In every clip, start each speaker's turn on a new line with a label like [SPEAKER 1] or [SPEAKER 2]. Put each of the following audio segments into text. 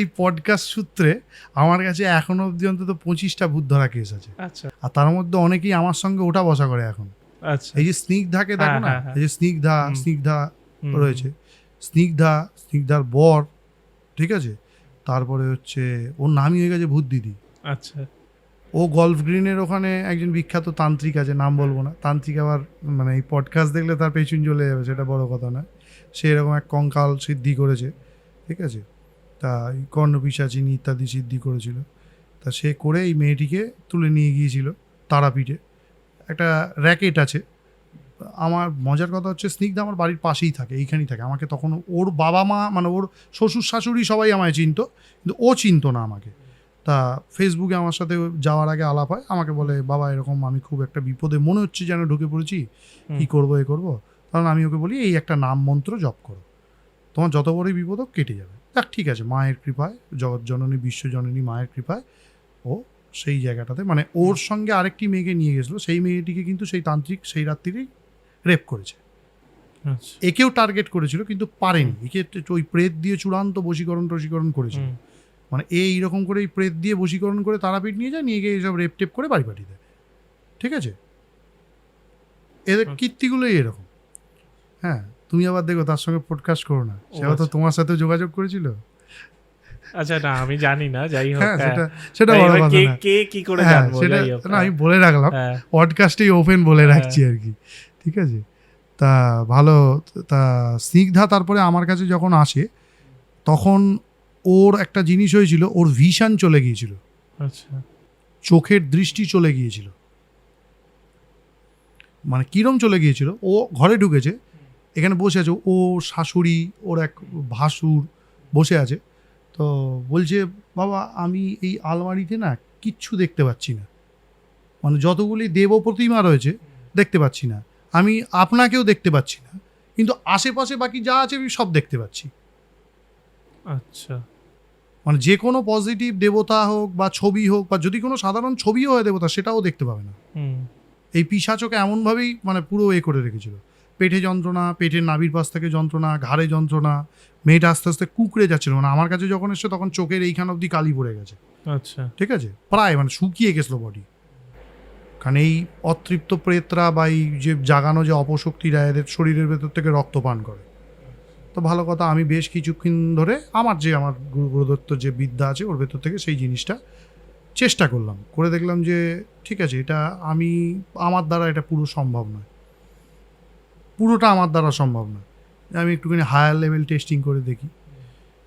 [SPEAKER 1] এই পডকাস্ট সূত্রে আমার কাছে এখনও অবধি অন্তত পঁচিশটা ভূত ধরা কেস আছে।
[SPEAKER 2] আচ্ছা।
[SPEAKER 1] আর তার মধ্যে অনেকেই আমার সঙ্গে ওটা বসা করে এখন।
[SPEAKER 2] আচ্ছা।
[SPEAKER 1] এই যে স্নিগ্ধাকে দেখো
[SPEAKER 2] হ্যাঁ,
[SPEAKER 1] না?
[SPEAKER 2] হ্যাঁ, হ্যাঁ।
[SPEAKER 1] এই যে স্নিগ্ধা। স্নিগ্ধা রয়েছে। স্নিগ্ধা স্নিগ্ধার বর ঠিক আছে? তারপরে হচ্ছে ওর নামই হয়ে গেছে ভূত দিদি
[SPEAKER 2] আচ্ছা।
[SPEAKER 1] ও গল্ফ গ্রিনের ওখানে একজন বিখ্যাত তান্ত্রিক আছে নাম বলব না। তান্ত্রিক আবার মানে এই পডকাস্ট দেখলে তার পেছন চলে যাবে সেটা বড় কথা নয়। সে এরকম এক কঙ্কাল সিদ্ধি করেছে ঠিক আছে? তা কর্ণপিসাচিনী ইত্যাদি সিদ্ধি করেছিল। তা সে করে এই মেয়েটিকে তুলে নিয়ে গিয়েছিল তারাপীঠে। একটা র্যাকেট আছে। আমার মজার কথা হচ্ছে স্নিগ্ধা আমার বাড়ির পাশেই থাকে এইখানেই থাকে। আমাকে তখন ওর বাবা মা মানে ওর শ্বশুর শাশুড়ি সবাই আমায় চিনতো কিন্তু ও চিনতো না আমাকে। তা ফেসবুকে আমার সাথে যাওয়ার আগে আলাপ হয় আমাকে বলে বাবা এরকম আমি খুব একটা বিপদে মনে হচ্ছে যেন ঢুকে পড়েছি। কি করব এ করব? তখন আমি ওকে বলি এই একটা নাম মন্ত্র জপ করো। তোমার যত বড়ই বিপদ কেটে যাবে। দেখ ঠিক আছে মায়ের কৃপায় জগৎ জননী বিশ্বজননী মায়ের কৃপায় ও সেই জায়গাটাতে মানে ওর সঙ্গে আরেকটি মেয়েকে নিয়ে গেছিল সেই মেয়েটিকে কিন্তু সেই তান্ত্রিক সেই রাত্রিরেই রেপ করেছে।
[SPEAKER 2] আচ্ছা।
[SPEAKER 1] একেও টার্গেট করেছিল কিন্তু পারেনি। একে ওই প্রেত দিয়ে চূড়ান্ত বশীকরণ টশীকরণ করেছিল। মানে এই রকম করে এই প্রেত দিয়ে বশীকরণ করে তারাপীঠ নিয়ে যায় নিয়ে গিয়ে এইসব রেপ টেপ করে বাড়ি পাঠিয়ে দেয়। ঠিক আছে? এদের
[SPEAKER 2] আচ্ছা।
[SPEAKER 1] কীর্তিগুলোই এরকম। হ্যাঁ। তুমি আবার দেখো তার সঙ্গে পডকাস্ট করো না। সে হয়তো
[SPEAKER 2] আচ্ছা।
[SPEAKER 1] তোমার সাথে যোগাযোগ করেছিল?
[SPEAKER 2] আচ্ছা না আমি জানি না যাই হোক
[SPEAKER 1] হ্যাঁ
[SPEAKER 2] হ্যাঁ।
[SPEAKER 1] সেটা সেটা বড় কথা
[SPEAKER 2] কে
[SPEAKER 1] না।
[SPEAKER 2] কে কি করে
[SPEAKER 1] হ্যাঁ
[SPEAKER 2] জানব
[SPEAKER 1] সেটা না আমি বলে রাখলাম পডকাস্টেই ওপেন বলে। রাখছি আর কি ঠিক আছে? তা ভালো তা স্নিগ্ধা তারপরে আমার কাছে যখন আসে তখন ওর একটা জিনিস হয়েছিল ওর ভিশন চলে গিয়েছিল।
[SPEAKER 2] আচ্ছা।
[SPEAKER 1] চোখের দৃষ্টি চলে গিয়েছিল। মানে কিরম চলে গিয়েছিল? ও ঘরে ঢুকেছে এখানে বসে আছে ও শাশুড়ি ওর এক ভাসুর বসে আছে। তো বলছে বাবা আমি এই আলমারিতে না কিচ্ছু দেখতে পাচ্ছি না। মানে যতগুলি দেব প্রতিমা রয়েছে দেখতে পাচ্ছি না। আমি আপনাকেও দেখতে পাচ্ছি না। কিন্তু আশেপাশে বাকি যা আছে আমি সব দেখতে পাচ্ছি।
[SPEAKER 2] আচ্ছা।
[SPEAKER 1] মানে যে কোনো পজিটিভ দেবতা হোক বা ছবি হোক বা যদি কোনো সাধারণ ছবিও হয় দেবতা সেটাও দেখতে পাবে না। এই পিসাচকে এমনভাবেই মানে পুরো এ করে রেখেছিল। পেটে যন্ত্রণা পেটের নাভির পাশ থেকে যন্ত্রণা ঘাড়ে যন্ত্রণা মেয়েটা আস্তে আস্তে কুকড়ে যাচ্ছিল। মানে আমার কাছে যখন এসছে তখন চোখের এইখান অবধি কালি পড়ে গেছে।
[SPEAKER 2] আচ্ছা।
[SPEAKER 1] ঠিক আছে? প্রায় মানে শুকিয়ে গেছিল বডি কারণ এই অতৃপ্ত প্রেতরা বা এই যে জাগানো যে অপশক্তিরা এদের শরীরের ভেতর থেকে রক্ত পান করে। তো ভালো কথা আমি বেশ কিছুক্ষণ ধরে আমার যে আমার গুরু গুরুদত্ত যে বিদ্যা আছে ওর ভেতর থেকে সেই জিনিসটা চেষ্টা করলাম। করে দেখলাম যে ঠিক আছে এটা আমি আমার দ্বারা এটা পুরো সম্ভব নয়। পুরোটা আমার দ্বারা সম্ভব নয় আমি একটুখানি হায়ার লেভেল টেস্টিং করে দেখি।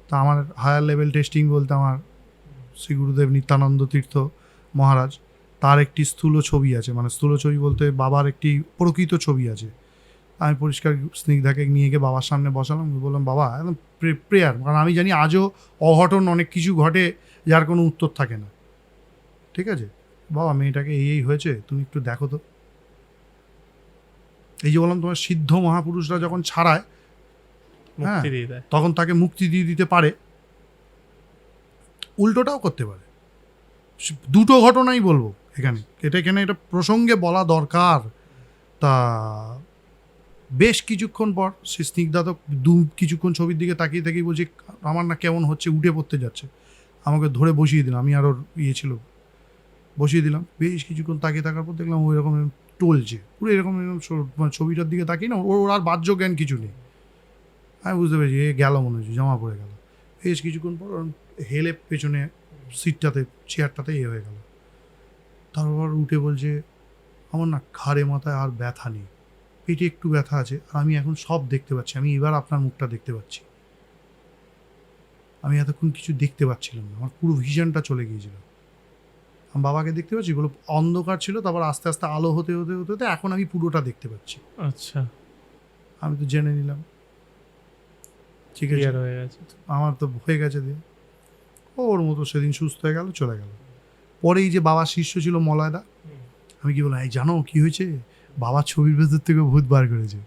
[SPEAKER 1] তা আমার হায়ার লেভেল টেস্টিং বলতে আমার শ্রী গুরুদেব নিত্যানন্দ তীর্থ মহারাজ, তার একটি স্থূল ছবি আছে। মানে স্থূল ছবি বলতে বাবার একটি প্রকৃত ছবি আছে। আমি পরিষ্কার স্নিগ্ধাকে নিয়ে গিয়ে বাবার সামনে বসালাম। বললাম, বাবা, একদম প্রেয়ার। কারণ আমি জানি আজও অঘটন, অনেক কিছু ঘটে, যার কোনো উত্তর থাকে না। ঠিক আছে? বাবা, মেয়েটাকে এই এই হয়েছে, তুমি একটু দেখো তো। এই যে বললাম তোমার সিদ্ধ মহাপুরুষরা যখন ছাড়ায়
[SPEAKER 2] দেয়
[SPEAKER 1] তখন তাকে মুক্তি দিয়ে দিতে পারে। উল্টোটাও করতে পারে। দুটো ঘটনাই বলব এখানে। এটা এখানে এটা প্রসঙ্গে বলা দরকার। তা বেশ কিছুক্ষণ পর সে স্নিগ্ধা তো দু কিছুক্ষণ ছবির দিকে তাকিয়ে তাকিয়ে বলছি আমার না কেমন হচ্ছে উঠে পড়তে যাচ্ছে। আমাকে ধরে বসিয়ে দিলাম। আমি আরও ইয়ে ছিল বসিয়ে দিলাম। বেশ কিছুক্ষণ তাকিয়ে থাকার পর দেখলাম ওই রকম টলছে। পুরো এরকম এরকম মানে ছবিটার দিকে তাকিয়ে না, ওর আর বাহ্য জ্ঞান কিছু নেই। আমি বুঝতে পেরেছি, এ গেল মনে হচ্ছে, জমা পড়ে গেল। বেশ কিছুক্ষণ পর হেলে পেছনে সিটটাতে, চেয়ারটাতে এ হয়ে গেল। তারপর উঠে বলছে, আমার না ঘাড়ে, মাথায় আর ব্যথা নেই। পেটে একটু ব্যথা আছে, আর আমি এখন সব দেখতে পাচ্ছি। আমি এবার আপনার মুখটা দেখতে পাচ্ছি। আমি এতক্ষণ কিছু দেখতে পাচ্ছিলাম না, আমার পুরো ভিশনটা চলে গিয়েছিল। আমি বাবাকে দেখতে পাচ্ছি বলো অন্ধকার ছিল তারপর আস্তে আস্তে আলো হতে হতে হতে হতে এখন আমি পুরোটা দেখতে পাচ্ছি।
[SPEAKER 2] আচ্ছা।
[SPEAKER 1] আমি তো জেনে নিলাম। ঠিক আছে।
[SPEAKER 2] হয়ে গেছে
[SPEAKER 1] আমার তো হয়ে গেছে দিয়ে ও ওর মতো সেদিন সুস্থ হয়ে গেল চলে গেল। পরেই যে বাবার শিষ্য ছিল মলয়দা আমি কি বললাম এই জানো কি হয়েছে? বাবার ছবির ভেতর থেকে ভূত বার করেছে।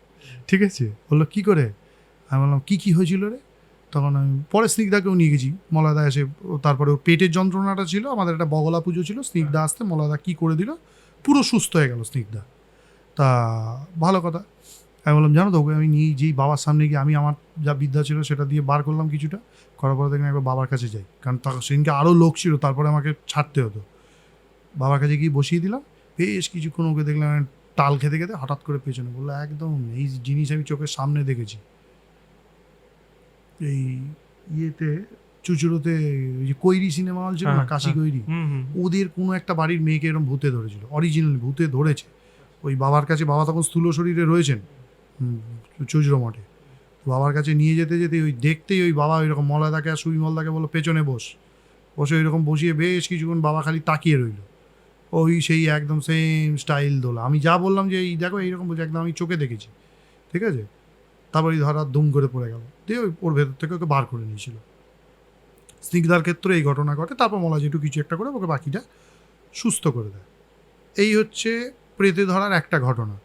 [SPEAKER 1] ঠিক আছে? বলল কি করে? আমি বললাম কি কি হয়েছিল রে? তখন আমি পরে স্নিগ্ধাকেও নিয়ে গেছি। মলাদা এসে তারপরে ওর পেটের যন্ত্রণাটা ছিল, আমাদের একটা বগলা পুজো ছিল, স্নিগ্ধা আসতে মলয়দা কি করে দিল? পুরো সুস্থ হয়ে গেল স্নিগ্ধা। তা ভালো কথা। আমি বললাম, জানো তো, ওকে আমি নিয়ে যেই বাবার সামনে গিয়ে আমি আমার যা বিদ্যা ছিল সেটা দিয়ে বার করলাম কিছুটা। করার পরে দেখলাম একবার বাবার কাছে যাই। কারণ তখন সেদিনকে আরও লোক ছিল, তারপরে আমাকে ছাড়তে হতো। বাবার কাছে গিয়ে বসিয়ে দিলাম। বেশ কিছুক্ষণ ওকে দেখলাম টাল খেতে খেতে হঠাৎ করে পেছনে বলল, একদম এই জিনিস আমি চোখের সামনে দেখেছি। এই ইয়েতে চুচুড়োতে ওই যে কৈরি সিনেমা হল ছিল না
[SPEAKER 2] হ্যাঁ,
[SPEAKER 1] কাশি
[SPEAKER 2] হ্যাঁ।
[SPEAKER 1] কৈরি ওদের কোনো একটা বাড়ির মেয়েকে এরকম ভূতে ধরেছিল অরিজিনাল ভূতে ধরেছে। ওই বাবার কাছে বাবা তখন স্থূল শরীরে রয়েছেন চুচড়ো মঠে। বাবার কাছে নিয়ে যেতে যেতে ওই দেখতেই ওই বাবা ওই রকম মলাদাকে আর সুইমলদাকে বলো পেছনে বস। বসে ওই রকম বসিয়ে বেশ কিছুক্ষণ বাবা খালি তাকিয়ে রইল। ওই সেই একদম সেম স্টাইল দোলা। আমি যা বললাম যে এই দেখো এইরকম বলছে একদম আমি চোখে দেখেছি। ঠিক আছে? তারপর এই ধরা দুম করে পড়ে গেল। দিয়ে ওর ভেতর থেকে ওকে বার করে নিয়েছিল। স্নিগ্ধার ক্ষেত্রে এই ঘটনা ঘটে, তারপর মলা যেটু কিছু একটা করে ওকে বাকিটা সুস্থ করে দেয়। এই হচ্ছে প্রেতে ধরার একটা ঘটনা।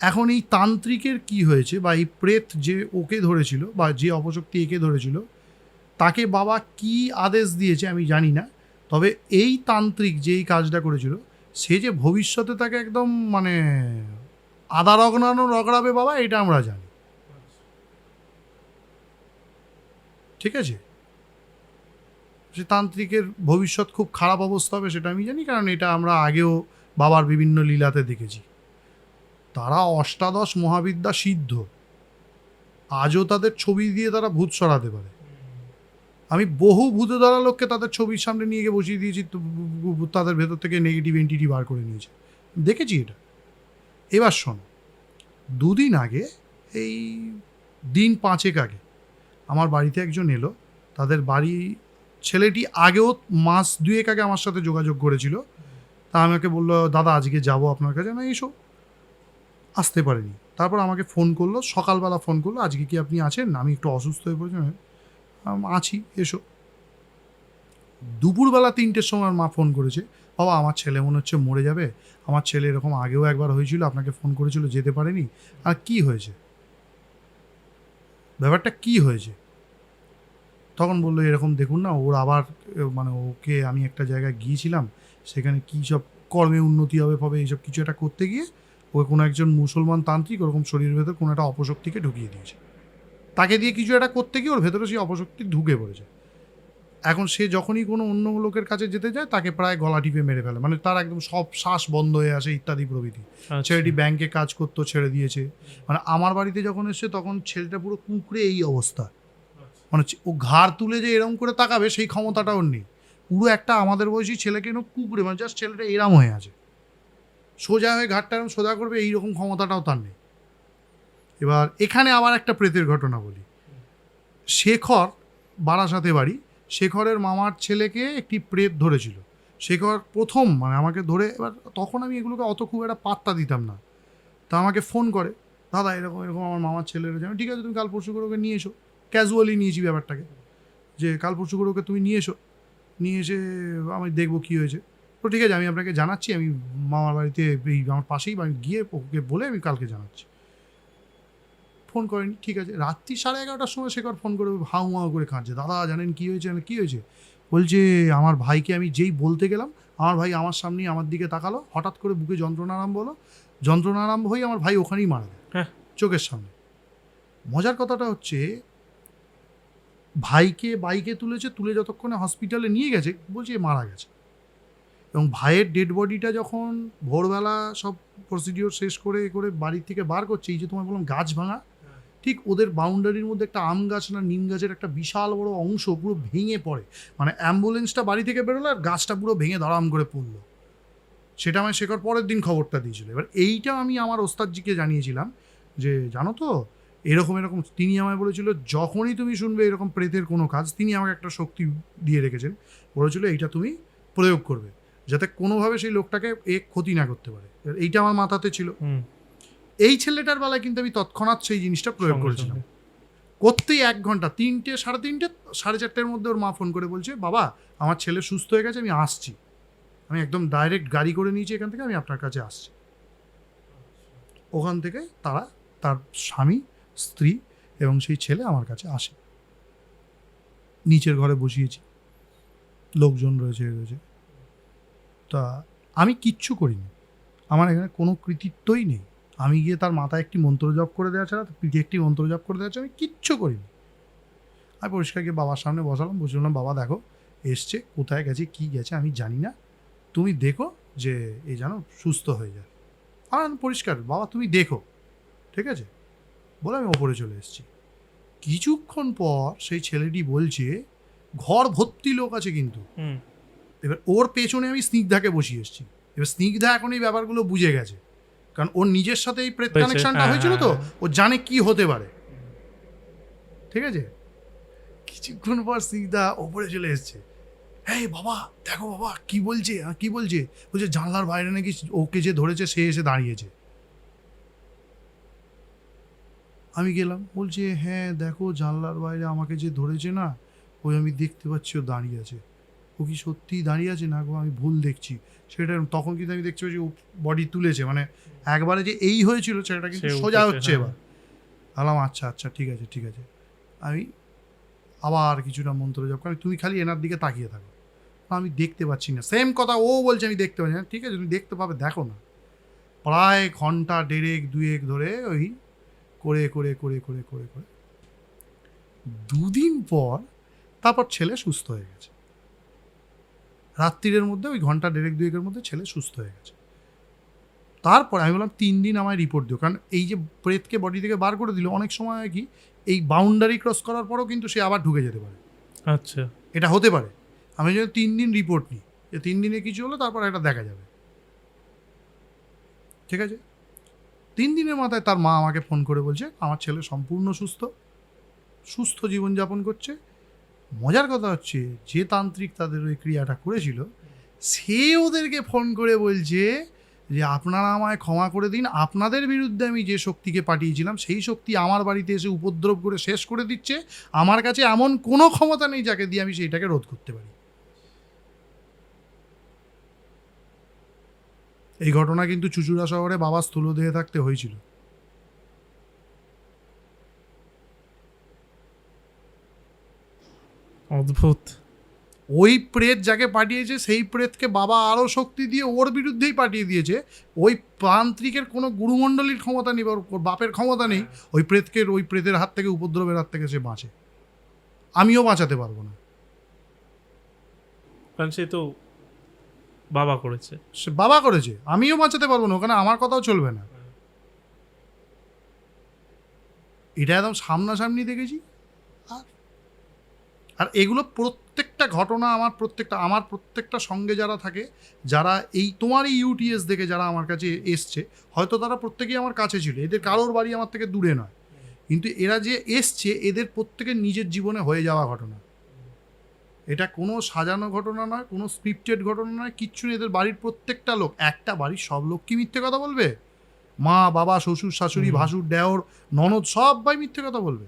[SPEAKER 1] এখন এই তান্ত্রিকের কি হয়েছে বা এই প্রেত যে ওকে ধরেছিল বা যে অপশক্তি একে ধরেছিল, তাকে বাবা কি আদেশ দিয়েছে আমি জানি না, তবে এই তান্ত্রিক যে এই কাজটা করেছিল, সে যে ভবিষ্যতে তাকে একদম মানে আদা রগড়ানো রগড়াবে বাবা এটা আমরা জানি। ঠিক আছে? সে তান্ত্রিকের ভবিষ্যৎ খুব খারাপ অবস্থা হবে সেটা আমি জানি, কারণ এটা আমরা আগেও বাবার বিভিন্ন লীলাতে দেখেছি। তারা অষ্টাদশ মহাবিদ্যা সিদ্ধ। আজও তাদের ছবি দিয়ে তারা ভূত সরাতে পারে। আমি বহু ভূতে ধরা লোককে তাদের ছবির সামনে নিয়ে গিয়ে বসিয়ে দিয়েছি, তাদের ভেতর থেকে নেগেটিভ এন্টিটি বার করে নিয়েছে। দেখেছি এটা? এবার শোন, দুদিন আগে, এই দিন পাঁচেক আগে আমার বাড়িতে একজন এলো, তাদের বাড়ি, ছেলেটি আগেও মাস দুয়েক আগে আমার সাথে যোগাযোগ করেছিল। তা আমাকে বলল, দাদা, আজকে যাব আপনার কাছে। না, এসো। আসতে পারেনি। তারপর আমাকে ফোন করল, সকালবেলা ফোন করল, আজকে কি আপনি আছেন? আমি একটু অসুস্থ হয়ে পড়েছি। আছি, এসো। দুপুরবেলা তিনটের সময় মা ফোন করেছে, বাবা, আমার ছেলে মনে হচ্ছে মরে যাবে। আমার ছেলে এরকম আগেও একবার হয়েছিল, আপনাকে ফোন করেছিল, যেতে পারেনি। আর কি হয়েছে? ব্যাপারটা কি হয়েছে? তখন বলল, এরকম দেখুন না, ওর আবার মানে ওকে আমি একটা জায়গায় গিয়েছিলাম, সেখানে কী সব কর্মে উন্নতি হবে পাবে এইসব কিছু একটা করতে গিয়ে, ওকে কোনো একজন মুসলমান তান্ত্রিক ওরকম শরীরের ভেতর কোনো একটা অপশক্তিকে ঢুকিয়ে দিয়েছে। তাকে দিয়ে কিছু একটা করতে গিয়ে ওর ভেতরে সেই অপশক্তি ঢুকে পড়েছে। এখন সে যখনই কোনো অন্য লোকের কাছে যেতে যায় তাকে প্রায় গলা টিপে মেরে ফেলে। মানে তার একদম সব শ্বাস বন্ধ হয়ে আসে ইত্যাদি প্রভৃতি।
[SPEAKER 2] আচ্ছা।
[SPEAKER 1] ছেলেটি ব্যাংকে কাজ করতো ছেড়ে দিয়েছে। মানে আমার বাড়িতে যখন এসছে তখন ছেলেটা পুরো কুঁকড়ে এই অবস্থা। মানে ও ঘাড় তুলে যে এরম করে তাকাবে সেই ক্ষমতাটা ওর নেই। পুরো একটা আমাদের বয়সী ছেলেকে এরকম কুঁকড়ে মানে জাস্ট ছেলেটা এরাম হয়ে আছে। সোজা হয়ে ঘাটটা এরম সোজা করবে এইরকম ক্ষমতাটাও তার নেই। এবার এখানে আবার একটা প্রেতের ঘটনা বলি। শেখর বারাসাতে বাড়ি শেখরের মামার ছেলেকে একটি প্রেত ধরেছিল। শেখর প্রথম মানে আমাকে ধরে এবার তখন আমি এগুলোকে অত খুব একটা পাত্তা দিতাম না। তা আমাকে ফোন করে, দাদা, এরকম এরকম আমার মামার ছেলেরা যেন ঠিক আছে, তুমি কাল পরশু করে ওকে নিয়ে এসো। ক্যাজুয়ালি নিয়েছি ব্যাপারটাকে। যে, কাল পরশু করে ওকে তুমি নিয়ে এসো। নিয়ে এসে আমি দেখব কী হয়েছে। তো ঠিক আছে, আমি আপনাকে জানাচ্ছি, আমি মামার বাড়িতে এই, আমার পাশেই গিয়ে ওকে বলে আমি কালকে জানাচ্ছি। ফোন করেনি ঠিক আছে। রাত্রি সাড়ে এগারোটার সময় শেখর ফোন করে হাউ হাউ করে কাঁদছে। দাদা জানেন কী হয়েছে? কী হয়েছে? বলছে আমার ভাইকে আমি যেই বলতে গেলাম আমার ভাই আমার সামনেই আমার দিকে তাকালো। হঠাৎ করে বুকে যন্ত্রণা আরম্ভ হলো। যন্ত্রণা আরম্ভ হয়ে আমার ভাই ওখানেই মারা যায়
[SPEAKER 2] হ্যাঁ।
[SPEAKER 1] চোখের সামনে। মজার কথাটা হচ্ছে ভাইকে বাইকে তুলেছে তুলে যতক্ষণে হসপিটালে নিয়ে গেছে বলছে মারা গেছে। এবং ভাইয়ের ডেড বডিটা যখন ভোরবেলা সব প্রসিডিওর শেষ করে এ করে বাড়ি থেকে বার করছে এই যে তোমায় বললাম গাছ ভাঙা ঠিক ওদের বাউন্ডারির মধ্যে একটা আম গাছ না নিম গাছের একটা বিশাল বড় অংশ পুরো ভেঙে পড়ে। মানে অ্যাম্বুলেন্সটা বাড়ি থেকে বেরোলো আর গাছটা পুরো ভেঙে দাঁড়াম করে পড়ল। সেটা আমায় শেখর পরের দিন খবরটা দিয়েছিল। এবার এইটা আমি আমার ওস্তাদজিকে জানিয়েছিলাম যে, জানো তো, এরকম এরকম তিনি আমায় বলেছিল, যখনই তুমি শুনবে এরকম প্রেতের কোনো কাজ, তিনি আমাকে একটা শক্তি দিয়ে রেখেছেন। বলেছিল, এইটা তুমি প্রয়োগ করবে, যাতে কোনোভাবে সেই লোকটাকে এ ক্ষতি না করতে পারে। এইটা আমার মাথাতে ছিল। এই ছেলেটার বেলায় কিন্তু আমি তৎক্ষণাৎ সেই জিনিসটা প্রয়োগ করেছিলাম। করতেই এক ঘণ্টা তিনটে সাড়ে তিনটে সাড়ে চারটের মধ্যে ওর মা ফোন করে বলছে বাবা আমার ছেলে সুস্থ হয়ে গেছে আমি আসছি। আমি একদম ডাইরেক্ট গাড়ি করে নিয়েছি এখান থেকে আমি আপনার কাছে আসছি। ওখান থেকে তারা তার স্বামী স্ত্রী এবং সেই ছেলে আমার কাছে আসে। নিচের ঘরে বসিয়েছি। লোকজন রয়েছে রয়েছে। তা আমি কিচ্ছু করিনি। আমার এখানে কোনো কৃতিত্বই নেই। আমি গিয়ে তার মাথায় একটি মন্ত্র জপ করে দেওয়া ছাড়া পিঠে একটি মন্ত্র জপ করে দেওয়া ছাড়া আমি কিচ্ছু করিনি। আমি পরিষ্কার গিয়ে বাবার সামনে বসালাম বসে বললাম বাবা দেখো এসছে কোথায় গেছে কি গেছে আমি জানি না। তুমি দেখো যে এই যেন সুস্থ হয়ে যায়। আর পরিষ্কার বাবা তুমি দেখো। ঠিক আছে? বলে আমি ওপরে চলে এসেছি। কিছুক্ষণ পর সেই ছেলেটি বলছে ঘর ভর্তি লোক আছে কিন্তু। এবার ওর পেছনে আমি স্নিগ্ধাকে বসিয়ে এসেছি। এবার স্নিগ্ধা এখন এই ব্যাপারগুলো বুঝে গেছে। কারণ ওর নিজের সাথে এই প্রেত কানেকশনটা
[SPEAKER 2] হ্যাঁ,
[SPEAKER 1] হয়েছিল তো
[SPEAKER 2] হ্যাঁ।
[SPEAKER 1] ও জানে কি হতে পারে। ঠিক আছে? কিছুক্ষণ পর স্নিগ্ধা ওপরে চলে এসছে। হ্যাঁ বাবা দেখো বাবা কি বলছে? আহ, কি বলছে? বলছে জানলার বাইরে নাকি ওকে যে ধরেছে সে এসে দাঁড়িয়েছে। আমি গেলাম বলছে হ্যাঁ দেখো জানলার বাইরে আমাকে যে ধরেছে না ওই আমি দেখতে পাচ্ছি ও দাঁড়িয়ে আছে। ও কি সত্যিই দাঁড়িয়ে আছে? না গো আমি ভুল দেখছি। সেটা তখন কিন্তু আমি দেখছি যে ও বডি তুলেছে মানে একবারে যে এই হয়েছিল সেটা কিন্তু সোজা হচ্ছে
[SPEAKER 2] হ্যাঁ।
[SPEAKER 1] এবার। বললাম আচ্ছা আচ্ছা ঠিক আছে ঠিক আছে। আমি আবার কিছুটা মন্ত্র জপ করি তুমি খালি এনার দিকে তাকিয়ে থাকো। আমি দেখতে পাচ্ছি না। সেম কথা ও বলছে আমি দেখতে পাচ্ছি না। ঠিক আছে তুমি দেখতে পাবে দেখো না। প্রায় ঘণ্টা দেড়েক দুয়েক ধরে ওই করে করে করে করে করে করে দুদিন পর তারপর ছেলে সুস্থ হয়ে গেছে। রাত্রিরের মধ্যে ওই ঘণ্টা দেড়েক দুয়েকের মধ্যে ছেলে সুস্থ হয়ে গেছে। তারপর আমি বললাম তিন দিন আমায় রিপোর্ট দিও। কারণ এই যে প্রেতকে বডি থেকে বার করে দিল অনেক সময় কি এই বাউন্ডারি ক্রস করার পরও কিন্তু সে আবার ঢুকে যেতে পারে।
[SPEAKER 2] আচ্ছা।
[SPEAKER 1] এটা হতে পারে। আমি যদি তিন দিন রিপোর্ট নিই যে তিন দিনে কিছু হলো তারপর এটা দেখা যাবে। ঠিক আছে? তিন দিনের মাথায় তার মা আমাকে ফোন করে বলছে আমার ছেলে সম্পূর্ণ সুস্থ সুস্থ জীবনযাপন করছে মজার কথা হচ্ছে, যে তান্ত্রিক তাদের ওই ক্রিয়াটা করেছিল, সে ওদেরকে ফোন করে বলছে যে, আপনারা আমায় ক্ষমা করে দিন। আপনাদের বিরুদ্ধে আমি যে শক্তিকে পাঠিয়েছিলাম, সেই শক্তি আমার বাড়িতে এসে উপদ্রব করে শেষ করে দিচ্ছে। আমার কাছে এমন কোনো ক্ষমতা নেই যাকে দিয়ে আমি সেইটাকে রোধ করতে পারি। এই ঘটনা কিন্তু চুচুড়া শহরে বাবা স্থূলদেহে থাকতে হয়েছিল।
[SPEAKER 2] অদ্ভুত।
[SPEAKER 1] ওই প্রেত যাকে পাঠিয়েছে সেই প্রেতকে বাবা আরও শক্তি দিয়ে ওর বিরুদ্ধেই পাঠিয়ে দিয়েছে। ওই প্রান্ত্রিকের কোনো গুরুমণ্ডলীর ক্ষমতা নেই বা বাপের ক্ষমতা নেই ওই প্রেতকে ওই প্রেতের হাত থেকে উপদ্রবের হাত থেকে সে বাঁচে। আমিও বাঁচাতে পারব না।
[SPEAKER 2] কারণ সে তো বাবা করেছে।
[SPEAKER 1] সে বাবা করেছে আমিও বাঁচাতে পারব না ওখানে আমার কথাও চলবে না। এটা একদম সামনাসামনি দেখেছি? আর আর এগুলো প্রত্যেকটা ঘটনা আমার প্রত্যেকটা আমার প্রত্যেকটা সঙ্গে যারা থাকে যারা এই তোমার এই ইউটিএস দেখে যারা আমার কাছে এসছে হয়তো তারা প্রত্যেকেই আমার কাছে ছিল এদের কারোর বাড়ি আমার থেকে দূরে নয়। কিন্তু এরা যে এসছে এদের প্রত্যেকের নিজের জীবনে হয়ে যাওয়া ঘটনা। এটা কোনো সাজানো ঘটনা নয় কোনো স্ক্রিপ্টেড ঘটনা নয় কিচ্ছু নেই। এদের বাড়ির প্রত্যেকটা লোক একটা বাড়ির সব লোক কি মিথ্যে কথা বলবে? মা বাবা শ্বশুর শাশুড়ি ভাসুর দেওর ননদ সবাই মিথ্যে কথা বলবে।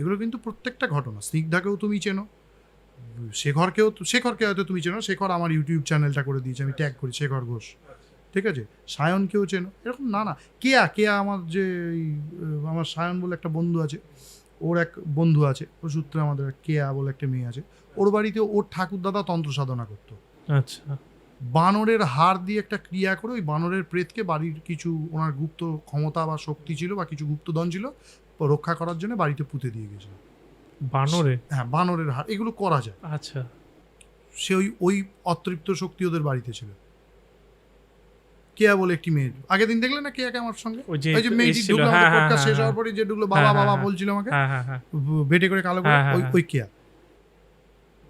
[SPEAKER 1] এগুলো কিন্তু প্রত্যেকটা ঘটনা। স্নিগ্ধাকেও তুমি চেনো শেখরকেও তো- শেখরকে হয়তো তুমি চেনো শেখর আমার ইউটিউব চ্যানেলটা করে দিয়েছে আমি ট্যাগ করি শেখর ঘোষ। ঠিক আছে? সায়নকেও চেনো এরকম না না। কেয়া কেয়া আমার যে আমার সায়ন বলে একটা বন্ধু আছে ওর এক বন্ধু আছে ওর সূত্রে আমাদের কেয়া বলে একটা মেয়ে আছে ওর বাড়িতে ওর ঠাকুরদাদা তন্ত্র সাধনা করতো।
[SPEAKER 2] আচ্ছা।
[SPEAKER 1] বানরের হার দিয়ে একটা ক্রিয়া করে ওই বানরের প্রেতকে বাড়ির কিছু ওনার গুপ্ত ক্ষমতা বা শক্তি ছিল বা কিছু গুপ্তধন ছিল ও রক্ষা করার জন্য বাড়িতে পুঁতে দিয়ে গেছিল।
[SPEAKER 2] বানরে?
[SPEAKER 1] হ্যাঁ বানরের হাড়। এগুলো করা যায়।
[SPEAKER 2] আচ্ছা।
[SPEAKER 1] সে ওই ওই অতৃপ্ত শক্তি ওদের বাড়িতে ছিল। কেয়া বলে একটি মেয়ে। আগের দিন দেখলে না কেয়াকে আমার সঙ্গে?
[SPEAKER 2] ওই যে
[SPEAKER 1] মেয়েটি ঢুকলো
[SPEAKER 2] হ্যাঁ,
[SPEAKER 1] আমাদের
[SPEAKER 2] হ্যাঁ,
[SPEAKER 1] শেষ
[SPEAKER 2] হ্যাঁ,
[SPEAKER 1] হওয়ার পরে যে ঢুকলো বাবা
[SPEAKER 2] হ্যাঁ,
[SPEAKER 1] বাবা
[SPEAKER 2] হ্যাঁ,
[SPEAKER 1] বলছিল আমাকে
[SPEAKER 2] হ্যাঁ হ্যাঁ হ্যাঁ।
[SPEAKER 1] বেটে করে কালো করে
[SPEAKER 2] হ্যাঁ, হ্যাঁ,
[SPEAKER 1] ওই
[SPEAKER 2] হ্যাঁ।
[SPEAKER 1] ওই কেয়া।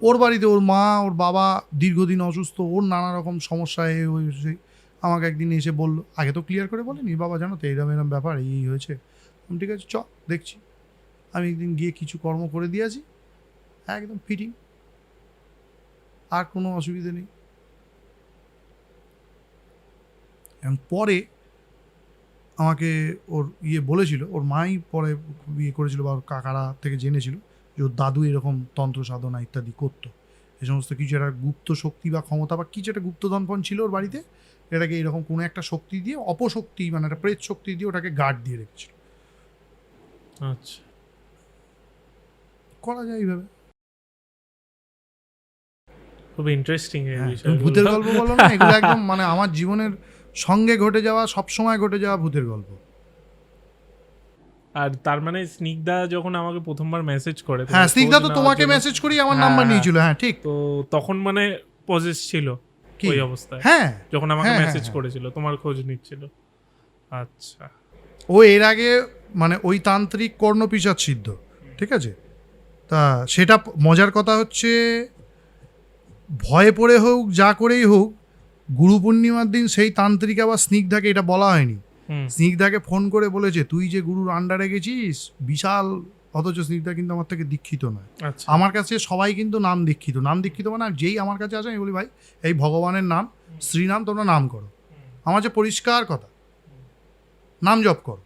[SPEAKER 1] ওর বাড়িতে ওর মা ওর বাবা দীর্ঘদিন অসুস্থ ওর নানা রকম সমস্যায় আমাকে একদিন এসে বলল আগে তো ক্লিয়ার করে বলেনি বাবা জানো তো এরম এরম ব্যাপার এই হয়েছে। ঠিক আছে, চ, দেখছি। আমি একদিন গিয়ে কিছু কর্ম করে দিয়েছি একদম ফিটিং আর কোনো অসুবিধে নেই। এবং পরে আমাকে ওর ইয়ে বলেছিল, ওর মাই পরে ইয়ে করেছিল বা ওর কাকারা থেকে জেনেছিল যে ওর দাদু এরকম তন্ত্র সাধনা ইত্যাদি করতো। এ সমস্ত কিছু একটা গুপ্ত শক্তি বা ক্ষমতা বা কিছু একটা গুপ্তধনপন ছিল ওর বাড়িতে, এটাকে এরকম কোনো একটা শক্তি দিয়ে অপশক্তি মানে একটা প্রেত শক্তি দিয়ে ওটাকে গার্ড দিয়ে রেখেছিল।
[SPEAKER 2] আচ্ছা
[SPEAKER 1] করা যায় এইভাবে
[SPEAKER 2] খুব ইন্টারেস্টিং
[SPEAKER 1] হ্যাঁ। ভূতের গল্প বলো না এগুলো একদম মানে আমার জীবনের সঙ্গে ঘটে যাওয়া সবসময় ঘটে যাওয়া ভূতের গল্প
[SPEAKER 2] আর তার মানে স্নিগ্ধা যখন আমাকে প্রথমবার মেসেজ করে
[SPEAKER 1] হ্যাঁ স্নিগ্ধা তো তোমাকে মেসেজ করি আমার
[SPEAKER 2] হ্যাঁ,
[SPEAKER 1] নাম্বার
[SPEAKER 2] হ্যাঁ।
[SPEAKER 1] নিয়েছিল হ্যাঁ ঠিক
[SPEAKER 2] তো তখন মানে পজেস ছিল
[SPEAKER 1] কি?
[SPEAKER 2] ওই অবস্থায়
[SPEAKER 1] হ্যাঁ
[SPEAKER 2] যখন আমাকে
[SPEAKER 1] হ্যাঁ,
[SPEAKER 2] মেসেজ
[SPEAKER 1] হ্যাঁ।
[SPEAKER 2] করেছিল তোমার খোঁজ নিচ্ছিল আচ্ছা
[SPEAKER 1] ও এর আগে মানে ওই তান্ত্রিক কর্ণপিসাদ সিদ্ধ ঠিক আছে? তা সেটা মজার কথা হচ্ছে ভয়ে পড়ে হোক যা করেই হোক গুরু পূর্ণিমার দিন সেই তান্ত্রিক আবার স্নিগ্ধাকে এটা বলা হয়নি। স্নিগ্ধাকে ফোন করে বলেছে তুই যে গুরুর আন্ডারে গেছিস বিশাল অথচ স্নিগ্ধা কিন্তু আমার থেকে দীক্ষিত নয়।
[SPEAKER 2] আচ্ছা।
[SPEAKER 1] আমার কাছে সবাই কিন্তু নাম দীক্ষিত। নাম দীক্ষিত মানে যেই আমার কাছে আসে আমি বলি ভাই এই ভগবানের নাম শ্রীনাম তোমরা নাম করো। আমার যে পরিষ্কার কথা নাম জপ করো।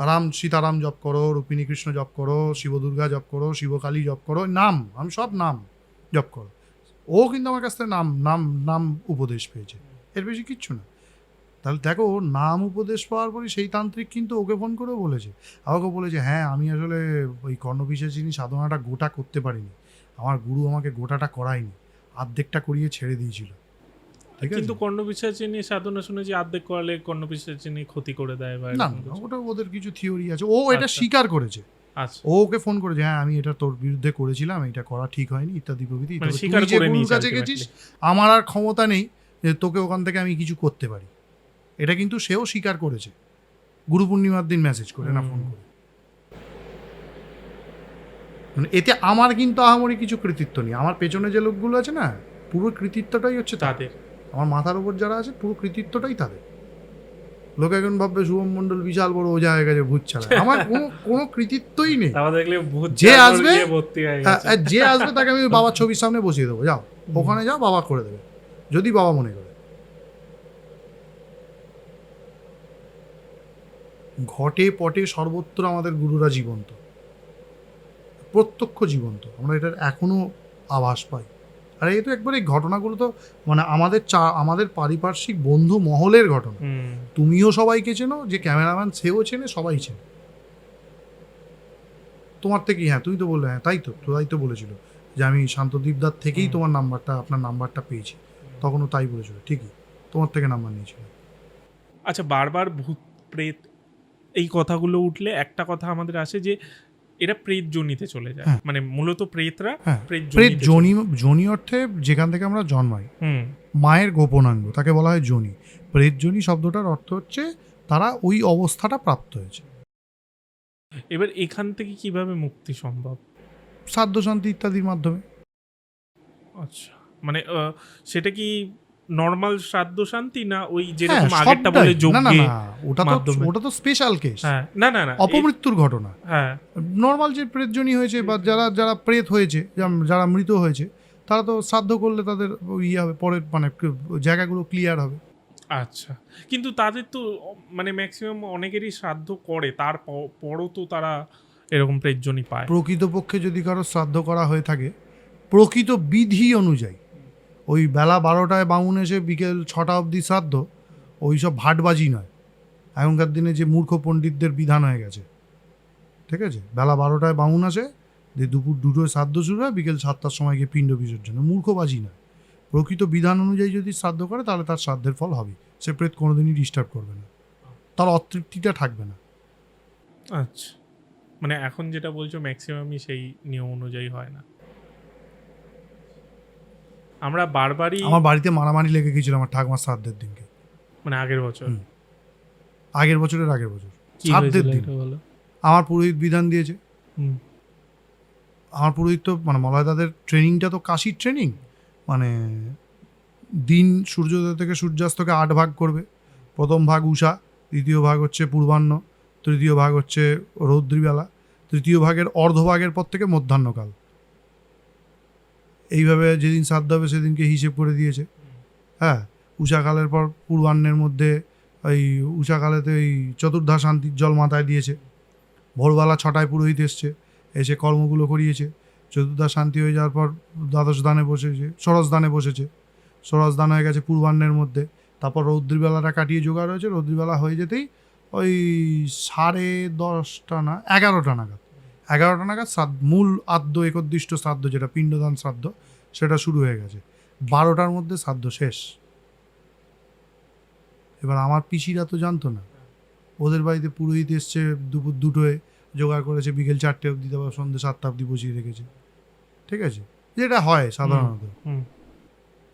[SPEAKER 1] রাম সীতারাম জপ করো রূপিণী কৃষ্ণ জপ করো, শিবদুর্গা জপ করো, শিবকালী জপ করো, নাম, আমি সব নাম জপ করো। ও কিন্তু আমার কাছ থেকে নাম নাম নাম উপদেশ পেয়েছে। এর বেশি কিচ্ছু না। তাহলে দেখো নাম উপদেশ পাওয়ার পরে সেই তান্ত্রিক কিন্তু ওকে ফোন করেও বলেছে। আমাকে বলেছে হ্যাঁ আমি আসলে ওই কর্ণবিশেষিনী সাধনাটা গোটা করতে পারিনি। আমার গুরু আমাকে গোটাটা করায়নি। অর্ধেকটা করিয়ে ছেড়ে দিয়েছিল।
[SPEAKER 2] কিন্তু কর্ণবিশ্বাচিনী সাধনা শুনেছি অর্ধেক করালে কর্ণবিশ্বাচিনী ক্ষতি করে দেয় বা
[SPEAKER 1] না না, ওটা ওদের কিছু থিওরি আছে। ও এটা
[SPEAKER 2] আচ্ছা।
[SPEAKER 1] স্বীকার করেছে।
[SPEAKER 2] আচ্ছা।
[SPEAKER 1] ও ওকে ফোন করেছে হ্যাঁ আমি এটা তোর বিরুদ্ধে করেছিলাম এটা করা ঠিক হয়নি ইত্যাদি প্রভৃতি
[SPEAKER 2] মানে
[SPEAKER 1] তবে
[SPEAKER 2] স্বীকার
[SPEAKER 1] যে
[SPEAKER 2] করে
[SPEAKER 1] গুরুর
[SPEAKER 2] নিয়েছে
[SPEAKER 1] কাছে গেছিস আমার আর ক্ষমতা নেই যে তোকে ওখান থেকে আমি কিছু করতে পারি। এটা কিন্তু সেও স্বীকার করেছে। গুরু পূর্ণিমার দিন মেসেজ করে না
[SPEAKER 2] হুম।
[SPEAKER 1] ফোন করে। মানে এতে আমার কিন্তু আহামরি কিছু কৃতিত্ব নেই। আমার পেছনে যে লোকগুলো আছে না পুরো কৃতিত্বটাই হচ্ছে তাদের। আমার মাথার উপর যারা আছে পুরো কৃতিত্বটাই তাদের। লোকে এখন ভাববে শুভম মন্ডল বিশাল বড় ও জায়গায় গেছে ভূত চালায়। আমার কোনো কোনো কৃতিত্বই নেই। যে আসবে,
[SPEAKER 2] ইয়ে হয়ে
[SPEAKER 1] যে আসবে তাকে আমি বাবার ছবির সামনে বসিয়ে দেবো। যাও ওখানে যাও বাবা করে দেবে। যদি বাবা মনে করে। ঘটে পটে সর্বত্র আমাদের গুরুরা জীবন্ত। প্রত্যক্ষ জীবন্ত। আমরা এটার এখনও আভাস পাই। আর এই তো একবার এই ঘটনাগুলো তো মানে আমাদের চা আমাদের পারিপার্শ্বিক বন্ধু মহলের ঘটনা। তুমিও সবাইকে চেনো যে ক্যামেরাম্যান সেও চেনে সবাই চেনে। তোমার থেকেই হ্যাঁ তুই তো বললে হ্যাঁ তাই তো তাই তো বলেছিল। যে আমি শান্তদ্বীপ শান্তদীপদার থেকেই তোমার নাম্বারটা আপনার নাম্বারটা পেয়েছি। তখনও তাই বলেছিল ঠিকই। তোমার থেকে নাম্বার নিয়েছিল।
[SPEAKER 2] আচ্ছা বারবার ভূত প্রেত এই কথাগুলো উঠলে একটা কথা আমাদের আসে যে এরা প্রেত জনিতে চলে যায়।
[SPEAKER 1] হ্যাঁ।
[SPEAKER 2] মানে মূলত প্রেতরা
[SPEAKER 1] হ্যাঁ।
[SPEAKER 2] প্রেত
[SPEAKER 1] জনি জনি অর্থে যেখান থেকে আমরা জন্মাই। মায়ের গোপনাঙ্গ তাকে বলা হয় জনি। প্রেত জনি শব্দটার অর্থ হচ্ছে তারা ওই অবস্থাটা প্রাপ্ত হয়েছে।
[SPEAKER 2] এবার এখান থেকে কীভাবে মুক্তি সম্ভব?
[SPEAKER 1] সাধ্য শান্তি ইত্যাদির মাধ্যমে।
[SPEAKER 2] আচ্ছা। মানে সেটা কি নর্মাল শ্রাদ্ধ শান্তি না ওই
[SPEAKER 1] হ্যাঁ,
[SPEAKER 2] যেরকম আগেরটা বলে
[SPEAKER 1] না ওটা তো ওটা তো স্পেশাল কেস
[SPEAKER 2] হ্যাঁ না না না
[SPEAKER 1] অপমৃত্যুর ঘটনা।
[SPEAKER 2] হ্যাঁ।
[SPEAKER 1] নর্মাল যে প্রেতজনী হয়েছে বা যারা যারা প্রেত হয়েছে যারা- মৃত হয়েছে তারা তো শ্রাদ্ধ করলে তাদের ইয়ে হবে পরের মানে জায়গাগুলো ক্লিয়ার হবে।
[SPEAKER 2] আচ্ছা। কিন্তু তাদের তো মানে ম্যাক্সিমাম অনেকেরই শ্রাদ্ধ করে তার পরও তো তারা এরকম প্রেতজনই পায়।
[SPEAKER 1] প্রকৃতপক্ষে যদি কারও শ্রাদ্ধ করা হয়ে থাকে প্রকৃত বিধি অনুযায়ী ওই বেলা বারোটায় বামুন এসে বিকেল ছটা অবধি শ্রাদ্ধ, ওই সব ভাটবাজি নয়। এখনকার দিনে যে মূর্খ পণ্ডিতদের বিধান হয়ে গেছে। ঠিক আছে? বেলা বারোটায় বামুন আসে, যে দুপুর দুটোয় শ্রাদ্ধ শুরু হয়, বিকেল সাতটার সময় গিয়ে পিণ্ড বিসর্জন। মূর্খবাজি নয়। প্রকৃত বিধান অনুযায়ী যদি শ্রাদ্ধ করে, তাহলে তার শ্রাদ্ধের ফল হবে সে প্রেত কোনোদিনই ডিস্টার্ব করবে না। তার অতৃপ্তিটা থাকবে না।
[SPEAKER 2] আচ্ছা। মানে এখন যেটা বলছো ম্যাক্সিমামই সেই নিয়ম অনুযায়ী হয় না। আমরা বারবারই
[SPEAKER 1] আমার বাড়িতে মারামারি লেগে গেছিল আমার ঠাকুমার শ্রাদ্ধের দিনকে।
[SPEAKER 2] মানে আগের বছর।
[SPEAKER 1] আগের বছরের আগের বছর। শ্রাদ্ধের দিন। আমার পুরোহিত বিধান দিয়েছে। আমার পুরোহিত তো মানে মলয়দাদের ট্রেনিংটা তো কাশির ট্রেনিং। মানে দিন সূর্যোদয় থেকে সূর্যাস্তকে আট ভাগ করবে। প্রথম ভাগ উষা দ্বিতীয় ভাগ হচ্ছে পূর্বাহ্ন তৃতীয় ভাগ হচ্ছে রৌদ্রিবেলা তৃতীয় ভাগের অর্ধভাগের পর থেকে মধ্যাহ্নকাল। এইভাবে যেদিন শ্রাদ্ধ হবে সেদিনকে হিসেব করে দিয়েছে। হ্যাঁ উষাকালের পর পূর্বাহ্নের মধ্যে ওই উষাকালেতে ওই চতুর্ধা শান্তির জল মাথায় দিয়েছে। ভোরবেলা ছটায় পুরোহিত এসছে, এসে কর্মগুলো করিয়েছে। চতুর্থা শান্তি হয়ে যাওয়ার পর দ্বাদশ দানে বসেছে, ষোড়শ দানে বসেছে। ষোড়শ দান হয়ে গেছে পূর্বাহ্নের মধ্যে। তারপর রৌদ্রিবেলাটা কাটিয়ে জোগাড় হয়েছে। রৌদ্রিবেলা হয়ে যেতেই ওই সাড়ে দশটা না, এগারোটা নাগাদ। এগারোটা নাগাদ শ্রাদ্ধ মূল আদ্য একদিষ্ট শ্রাদ্ধ যেটা পিণ্ডদান শ্রাদ্ধ সেটা শুরু হয়ে গেছে। বারোটার মধ্যে শ্রাদ্ধ শেষ। এবার আমার পিসিরা তো জানতো না। ওদের বাড়িতে পুরোহিত এসছে দুপুর দুটোয় জোগাড় করেছে বিকেল চারটে অবধি তারপর সন্ধ্যে সাতটা অবধি বসিয়ে রেখেছে। ঠিক আছে? যেটা হয় সাধারণত।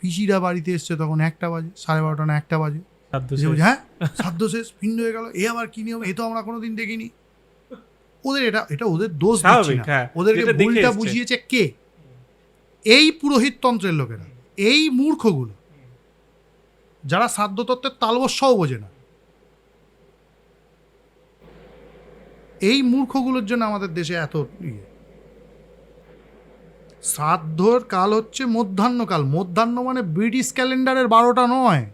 [SPEAKER 1] পিসিরা বাড়িতে এসছে তখন একটা বাজে সাড়ে বারোটা না একটা বাজে। হ্যাঁ সাধ্য শেষ পিণ্ড হয়ে গেল। এ আবার কি নিয়ম? এ তো আমরা কোনোদিন দেখিনি। ওদের এটা এটা ওদের দোষ দিচ্ছি না।
[SPEAKER 2] হ্যাঁ।
[SPEAKER 1] ওদেরকে ভুলটা বুঝিয়েছে কে? এই পুরোহিততন্ত্রের লোকেরা এই মূর্খগুলো যারা সাধ্য তত্ত্বের তালবস্যাও বোঝে না। এই মূর্খগুলোর জন্য আমাদের দেশে এত ইয়ে। শ্রাদ্ধর কাল হচ্ছে মধ্যাহ্নকাল মধ্যাহ্ন মানে ব্রিটিশ ক্যালেন্ডারের বারোটা নয়।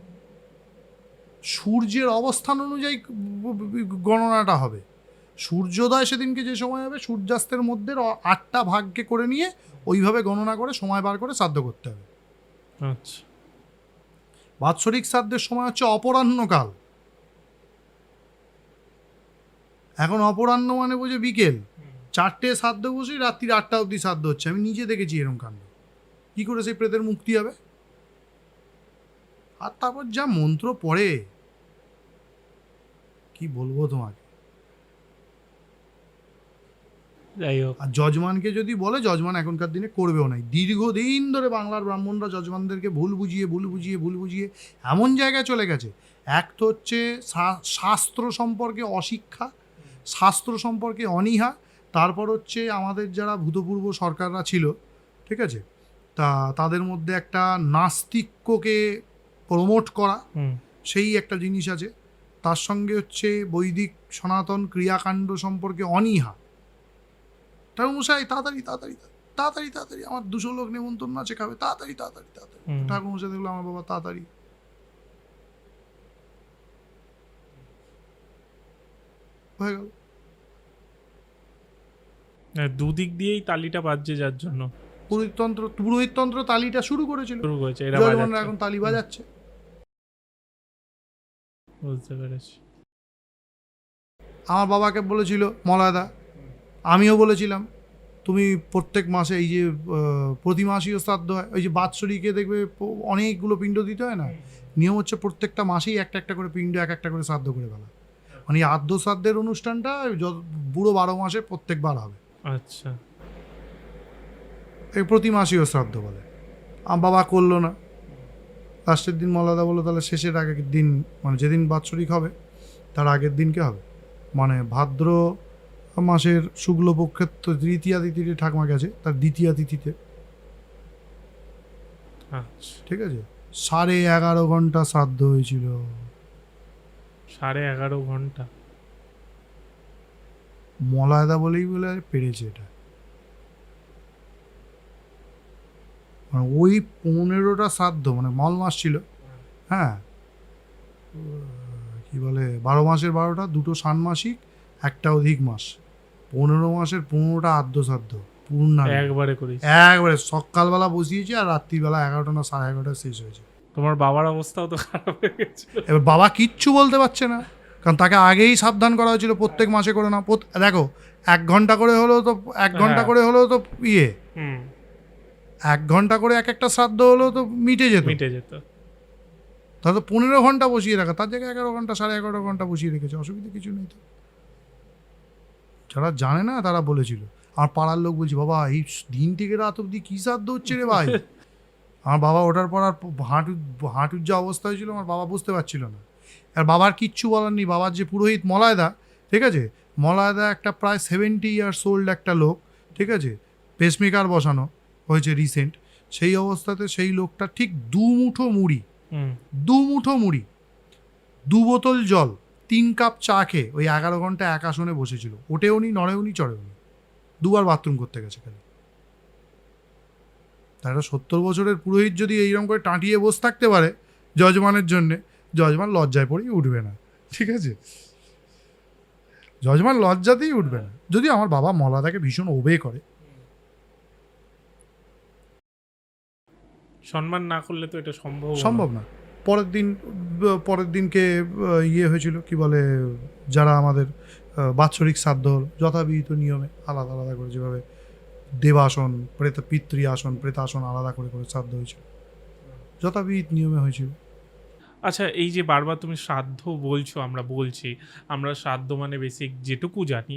[SPEAKER 1] সূর্যের অবস্থান অনুযায়ী গণনাটা হবে। সূর্যোদয় সেদিনকে যে সময় হবে সূর্যাস্তের মধ্যে আটটা ভাগকে করে নিয়ে ওইভাবে গণনা করে সময় বার করে শ্রাদ্ধ করতে হবে।
[SPEAKER 2] আচ্ছা।
[SPEAKER 1] বাৎসরিক শ্রাদ্ধের সময় হচ্ছে অপরাহ্নকাল। এখন অপরাহ্ন মানে বুঝে বিকেল। চারটে শ্রাদ্ধ বসে রাত্রির আটটা অবধি শ্রাদ্ধ হচ্ছে। আমি নিজে দেখেছি এরকম কাণ্ড। কি করে সেই প্রেতের মুক্তি হবে? আর তারপর যা মন্ত্র পড়ে কি বলব তোমাকে?
[SPEAKER 2] যাই হোক।
[SPEAKER 1] আর যজমানকে যদি বলে যজমান এখনকার দিনে করবেও নাই দীর্ঘদিন ধরে বাংলার ব্রাহ্মণরা যজমানদেরকে ভুল বুঝিয়ে ভুল বুঝিয়ে ভুল বুঝিয়ে এমন জায়গায় চলে গেছে। এক তো হচ্ছে শাস্ত্র সম্পর্কে অশিক্ষা শাস্ত্র সম্পর্কে অনীহা তারপর হচ্ছে আমাদের যারা ভূতপূর্ব সরকাররা ছিল ঠিক আছে? তা তাদের মধ্যে একটা নাস্তিক্যকে প্রমোট করা সেই একটা জিনিস আছে। তার সঙ্গে হচ্ছে বৈদিক সনাতন ক্রিয়াকাণ্ড সম্পর্কে অনীহা ঠাকুরমশাই তাড়াতাড়ি তাড়াতাড়ি তাড়াতাড়ি তাড়াতাড়ি আমার দুশো লোক নেমন্তন্ন আছে খাবে তাড়াতাড়ি তাড়াতাড়ি তাড়াতাড়ি। ঠাকুরমশাই দেখল আমার বাবা তাড়াতাড়ি। হয়ে গেল।
[SPEAKER 2] হ্যাঁ, দুদিক দিয়েই তালিটা বাজছে যার জন্য।
[SPEAKER 1] পুরোহিততন্ত্র পুরোহিততন্ত্র তালিটা শুরু করেছিল।
[SPEAKER 2] শুরু করেছে
[SPEAKER 1] এখন তালি বাজাচ্ছে।
[SPEAKER 2] বুঝতে পেরেছি।
[SPEAKER 1] আমার বাবাকে বলেছিল মলয়দা আমিও বলেছিলাম তুমি প্রত্যেক মাসে এই যে প্রতি মাসেও শ্রাদ্ধ হয় ওই যে বাৎসরিকে দেখবে অনেকগুলো পিণ্ড দিতে হয় না? নিয়ম হচ্ছে প্রত্যেকটা মাসেই একটা একটা করে পিণ্ড এক একটা করে শ্রাদ্ধ করে ফেলা। মানে এই আদ্য শ্রাদ্ধের অনুষ্ঠানটা যত- পুরো বারো মাসে প্রত্যেকবার হবে।
[SPEAKER 2] আচ্ছা।
[SPEAKER 1] এই প্রতি মাসেও শ্রাদ্ধ বলে। আমার বাবা করল না। লাস্টের দিন মলাদা বলল তাহলে শেষের আগের দিন মানে যেদিন বাৎসরিক হবে তার আগের দিনকে হবে। মানে ভাদ্র মাসের শুক্লপক্ষের তো তৃতীয়া তিথিতে ঠাকমা গেছে তার দ্বিতীয়া তিথিতে।
[SPEAKER 2] আচ্ছা।
[SPEAKER 1] ঠিক আছে? সাড়ে এগারো ঘণ্টা শ্রাদ্ধ হয়েছিল।
[SPEAKER 2] সাড়ে এগারো ঘণ্টা?
[SPEAKER 1] মলায়দা বলেই বলে পেরেছে এটা। মানে ওই পনেরোটা শ্রাদ্ধ মানে মল মাস ছিল। হ্যাঁ। কি বলে বারো মাসের বারোটা দুটো ষান্মাসিক একটা অধিক মাস। পনেরো মাসের পনেরোটা আদ্য শ্রাদ্ধ পূর্ণা
[SPEAKER 2] একবারে করিস।
[SPEAKER 1] একবারে সকালবেলা বসিয়েছি আর রাত্রিবেলা এগারোটা না সাড়ে এগারোটা শেষ হয়েছে।
[SPEAKER 2] তোমার বাবার অবস্থাও তো খারাপ হয়ে গেছিল।
[SPEAKER 1] এবার বাবা কিচ্ছু বলতে পারছে না কারণ তাকে আগেই সাবধান করা হয়েছিল প্রত্যেক মাসে করে না। দেখো এক ঘণ্টা করে হলেও তো এক ঘণ্টা
[SPEAKER 2] হ্যাঁ।
[SPEAKER 1] করে হলেও তো ইয়ে।
[SPEAKER 2] হুম।
[SPEAKER 1] এক ঘণ্টা করে এক একটা শ্রাদ্ধ হলেও তো মিটে যেত।
[SPEAKER 2] মিটে যেত।
[SPEAKER 1] তাহলে তো পনেরো ঘণ্টা বসিয়ে রাখা তার জায়গায় এগারো ঘণ্টা সাড়ে এগারো ঘণ্টা বসিয়ে রেখেছে অসুবিধা কিছু নেই তো। যারা জানে না তারা বলেছিল। আর পাড়ার লোক বলছি বাবা এই দিন থেকে রাত অব্দি কী শ্রাদ্ধ হচ্ছে রে ভাই? আমার বাবা ওঠার পর আর হাঁটু হাঁটুর যা অবস্থা হয়েছিল আমার বাবা বুঝতে পারছিল না। আর বাবার কিচ্ছু বলার নেই। বাবার যে পুরোহিত মলায়দা ঠিক আছে? মলায়দা একটা প্রায় সেভেন্টি ইয়ার্স ওল্ড একটা লোক ঠিক আছে? পেসমেকার বসানো হয়েছে রিসেন্ট সেই অবস্থাতে সেই লোকটা ঠিক দু মুঠো মুড়ি দু মুঠো মুড়ি দু বোতল জল তিন কাপ চা খেয়ে ওই এগারো ঘণ্টা এক আসনে বসেছিল। ওঠেও নি নড়েও নি চড়েও নি। দুবার বাথরুম করতে গেছে খালি। তা একটা সত্তর বছরের পুরোহিত যদি এইরকম করে টাঁটিয়ে বসে থাকতে পারে যজমানের জন্যে যজমান লজ্জায় পড়েই উঠবে না ঠিক আছে? যজমান লজ্জাতেই উঠবে না। যদি আমার বাবা মলাদাকে ভীষণ ওবে করে।
[SPEAKER 2] সম্মান না করলে তো এটা সম্ভব
[SPEAKER 1] সম্ভব না। পরের দিন, পরের দিনকে ইয়ে হয়েছিল, কি বলে, যারা আমাদের বাৎসরিক শ্রাদ্ধ হল যথাবিহিত নিয়মে আলাদা আলাদা করে যেভাবে দেবাসন, প্রেত পিতৃ আসন প্রেতাসন আলাদা করে করে শ্রাদ্ধ হয়েছিল। যথাবিহিত নিয়মে হয়েছিল।
[SPEAKER 2] আচ্ছা এই যে বারবার তুমি শ্রাদ্ধ বলছো, আমরা বলছি, আমরা শ্রাদ্ধ মানে বেসিক যেটুকু জানি